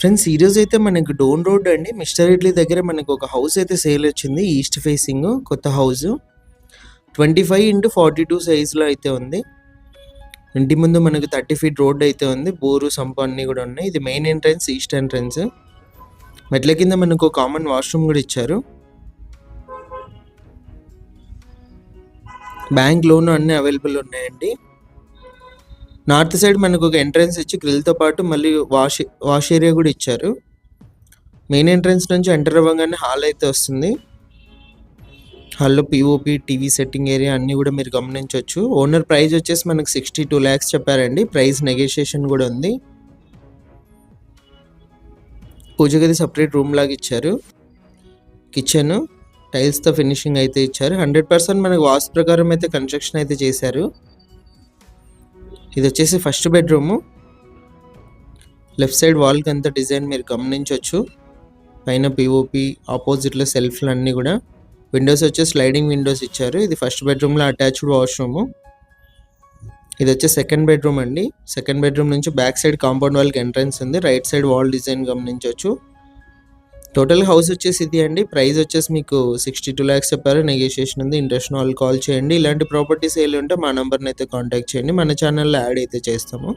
Friends ఈరోజు అయితే మనకి డోన్ రోడ్ అండి. మిస్టర్ ఇడ్లీ దగ్గర మనకు ఒక హౌస్ అయితే సేల్ వచ్చింది. ఈస్ట్ ఫేసింగ్ కొత్త house twenty five into forty two సైజ్లో అయితే ఉంది. ఇంటి ముందు మనకు థర్టీ ఫీట్ రోడ్ అయితే ఉంది. బోరు సంపు అన్నీ కూడా ఉన్నాయి. ఇది మెయిన్ ఎంట్రన్స్ ఈస్ట్ ఎంట్రన్స్ మెట్ల కింద మనకు కామన్ వాష్రూమ్ కూడా ఇచ్చారు. బ్యాంక్ లోన్ అన్నీ అవైలబుల్ ఉన్నాయండి. నార్త్ సైడ్ మనకు ఒక ఎంట్రన్స్ ఇచ్చి గ్రిల్తో పాటు మళ్ళీ వాష్ వాష్ ఏరియా కూడా ఇచ్చారు. మెయిన్ ఎంట్రన్స్ నుంచి ఎంటర్ అవ్వగానే హాల్ అయితే వస్తుంది. హాల్లో పిఓపి టీవీ సెట్టింగ్ ఏరియా అన్నీ కూడా మీరు గమనించవచ్చు ఓనర్ ప్రైస్ వచ్చేసి మనకు సిక్స్టీ టూ ల్యాక్స్ చెప్పారండి. ప్రైస్ నెగోషియేషన్ కూడా ఉంది. పూజ గది సపరేట్ రూమ్ లాగా ఇచ్చారు. కిచెన్ టైల్స్తో ఫినిషింగ్ అయితే ఇచ్చారు. హండ్రెడ్ పర్సెంట్ మనకు వాస్తు ప్రకారం అయితే కన్స్ట్రక్షన్ అయితే చేశారు. ఇది వచ్చేసి ఫస్ట్ బెడ్రూము లెఫ్ట్ సైడ్ వాల్కి అంత డిజైన్ మీరు గమనించవచ్చు. పైన పిఓపి ఆపోజిట్లో సెల్ఫ్లు అన్నీ కూడా. విండోస్ వచ్చి స్లైడింగ్ విండోస్ ఇచ్చారు. ఇది ఫస్ట్ బెడ్రూమ్లో అటాచ్డ్ వాష్రూము ఇది వచ్చి సెకండ్ బెడ్రూమ్ అండి. సెకండ్ బెడ్రూమ్ నుంచి బ్యాక్ సైడ్ కాంపౌండ్ వాల్కి ఎంట్రన్స్ ఉంది. రైట్ సైడ్ వాల్ డిజైన్ గమనించవచ్చు. టోటల్ హౌస్ వచ్చేసి ఇది అండి. ప్రైస్ వచ్చేసి మీకు సిక్స్టీ టూ ల్యాక్స్ చెప్పారు. నెగోషియేషన్ ఉంది. ఇంట్రెస్ట్ వాళ్ళు కాల్ చేయండి. ఇలాంటి ప్రాపర్టీస్ ఏళ్ళు ఉంటే మా నెంబర్ని అయితే కాంటాక్ట్ చేయండి. మన ఛానల్లో యాడ్ అయితే చేస్తాము.